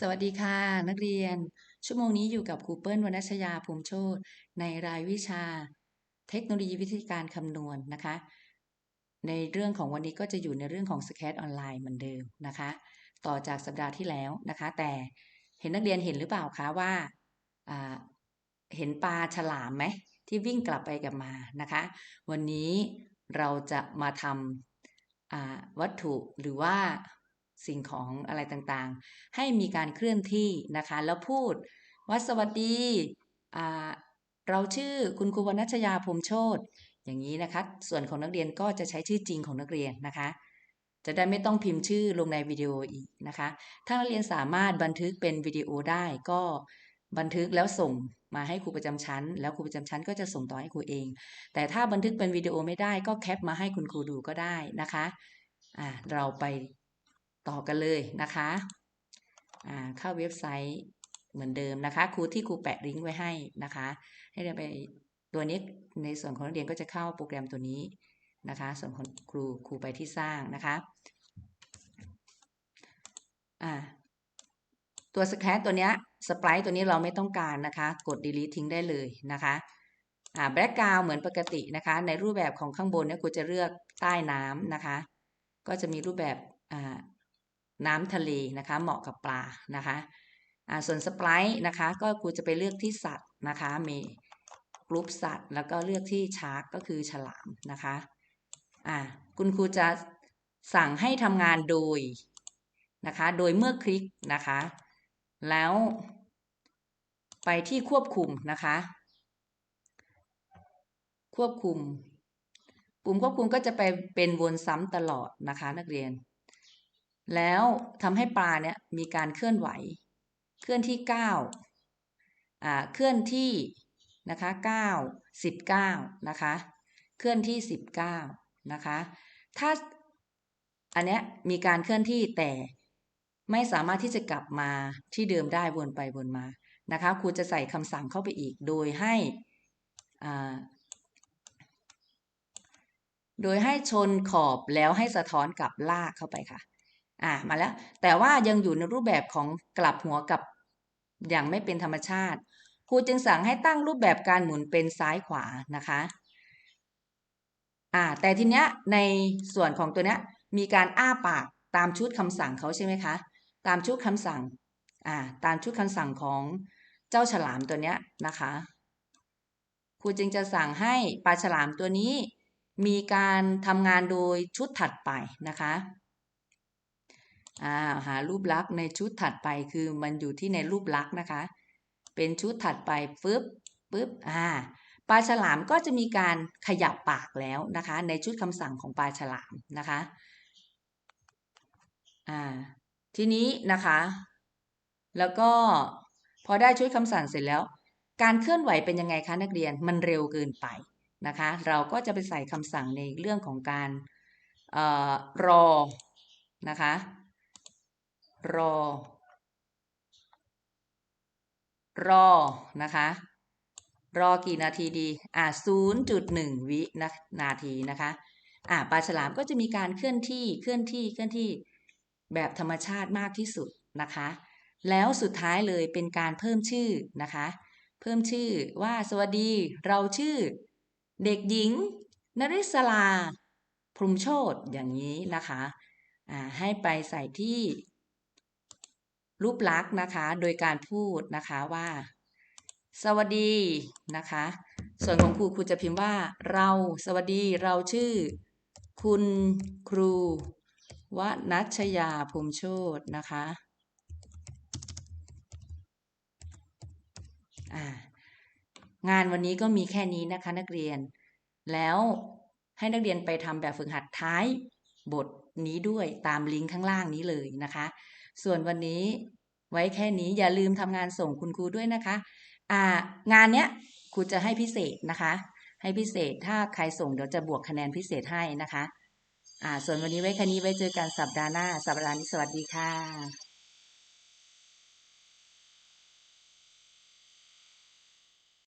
สวัสดีค่ะ นักเรียน ชั่วโมงนี้อยู่กับครูเปิ้ลวรรณชยาภูมิโชตในรายวิชา เทคโนโลยีวิธีการคำนวณนะคะ ในเรื่องของวันนี้ก็จะอยู่ในเรื่องของสแคตออนไลน์เหมือนเดิมนะคะ ต่อจากสัปดาห์ที่แล้วนะคะ แต่เห็นนักเรียนเห็นหรือเปล่าคะว่าเห็นปลาฉลามไหมที่วิ่งกลับไปกลับมานะคะ วันนี้เราจะมาทำวัตถุหรือว่า สิ่งของอะไรต่างๆ ให้มีการเคลื่อนที่นะคะ แล้วพูดว่าสวัสดี เราชื่อคุณครูวรรณชยาพรมโชตอย่างนี้นะคะ ส่วนของนักเรียนก็จะใช้ชื่อจริงของนักเรียนนะคะ จะได้ไม่ต้องพิมพ์ชื่อลงในวิดีโออีกนะคะ ถ้านักเรียนสามารถบันทึกเป็นวิดีโอได้ก็บันทึกแล้วส่งมาให้ครูประจำชั้น แล้วครูประจำชั้นก็จะส่งต่อให้ครูเอง แต่ถ้าบันทึกเป็นวิดีโอไม่ได้ก็แคปมาให้คุณครูดูก็ได้นะคะะเราไป ต่อกันเลยนะคะเข้าเว็บไซต์เหมือนเดิมนะคะครูที่ครูแปะลิงก์ไว้ให้นะคะ ให้เราไปตัวนี้ในส่วนของนักเรียนก็จะเข้าโปรแกรมตัวนี้นะคะ ส่วนของครูครูไปที่สร้างนะคะตัวสแครตัวนี้สปายตัวนี้เราไม่ต้องการนะคะ กด delete ทิ้งได้เลยนะคะอ่าแบล็กกราวเหมือนปกตินะคะ ในรูปแบบของข้างบนเนี่ยครูจะเลือกใต้น้ำนะคะ ก็จะมีรูปแบบอ่า น้ำทะเลนะคะเหมาะกับปลานะคะอ่าส่วนสปายนะคะก็ครูจะไปเลือกที่สัตว์นะคะมีกลุ่มสัตว์ แล้วก็เลือกที่ชาร์กก็คือฉลามนะคะอ่าคุณครูจะสั่งให้ทำงานโดยนะคะโดยเมื่อคลิกนะคะแล้วไปที่ควบคุมนะคะ ควบคุม ปุ่มควบคุมก็จะไปเป็นวนซ้ำตลอดนะคะนักเรียน แล้วทำให้ปลาเนี่ยมีการเคลื่อนไหว เคลื่อนที่9อ่าเคลื่อนที่นะคะ9 19นะคะเคลื่อนที่ 19นะคะถ้าอันเนี้ยมีการเคลื่อนที่แต่ไม่สามารถที่จะกลับมาที่เดิมได้วนไปวนมานะคะครูจะใส่คำสั่งเข้าไปอีก โดยให้อ่าโดยให้ชนขอบแล้วให้สะท้อนกลับลากเข้าไปค่ะ อ่ามาแล้ว แต่ว่ายังอยู่ในรูปแบบของกลับหัวกับอย่างไม่เป็นธรรมชาติ ครูจึงสั่งให้ตั้งรูปแบบการหมุนเป็นซ้ายขวานะคะอ่าแต่ทีเนี้ยในส่วนของตัวเนี้ยมีการอ้าปากตามชุดคำสั่งเขาใช่ไหมคะ ตามชุดคำสั่งอ่าตามชุดคำสั่งของเจ้าฉลามตัวเนี้ยนะคะครูจึงจะสั่งให้ปลาฉลามตัวนี้ มีการทำงานโดยชุดถัดไปนะคะ อ่าหารูปลักษณ์ในชุดถัดไปคือมันอยู่ที่ในรูปลักษณ์นะคะ เป็นชุดถัดไปฟึบปึ๊บอ่าปลาฉลามก็จะมีการขยับปากแล้วนะคะ ในชุดคำสั่งของปลาฉลามนะคะอ่าทีนี้นะคะ แล้วก็พอได้ชุดคำสั่งเสร็จแล้ว การเคลื่อนไหวเป็นยังไงคะนักเรียนมันเร็วเกินไปนะคะ เราก็จะไปใส่คำสั่งในเรื่องของการออรอนะคะ รอ รอ นะคะ รอกี่นาทีดี อ่าศูนย์จุดหนึ่งวินะนาทีนะคะ อ่าปลาฉลามก็จะมีการเคลื่อนที่เคลื่อนที่เคลื่อนที่แบบธรรมชาติมากที่สุดนะคะ แล้วสุดท้ายเลยเป็นการเพิ่มชื่อนะคะ เพิ่มชื่อว่าสวัสดีเราชื่อ เด็กหญิงนริศลาพรมโชตอย่างนี้นะคะอ่าให้ไปใส่ที่ รูปลักษณ์นะคะ โดยการพูดนะคะว่า สวัสดีนะคะ ส่วนของครูครูจะพิมพ์ว่า เราสวัสดีเราชื่อ คุณครูวนัชยาภูมิโชตนะคะงานวันนี้ก็มีแค่นี้นะคะนักเรียน แล้วให้นักเรียนไปทำแบบฝึกหัดท้ายบทนี้ด้วยตามลิงก์ข้างล่างนี้เลยนะคะ ส่วนวันนี้ไว้แค่นี้อย่าลืมทำงานส่งคุณครูด้วยนะคะ อ่างานเนี้ยครูจะให้พิเศษนะคะ ให้พิเศษถ้าใครส่งเดี๋ยวจะบวกคะแนนพิเศษให้นะคะ อ่า ส่วนวันนี้ไว้แค่นี้ไว้เจอกันสัปดาห์หน้า สัปดาห์นี้สวัสดีค่ะ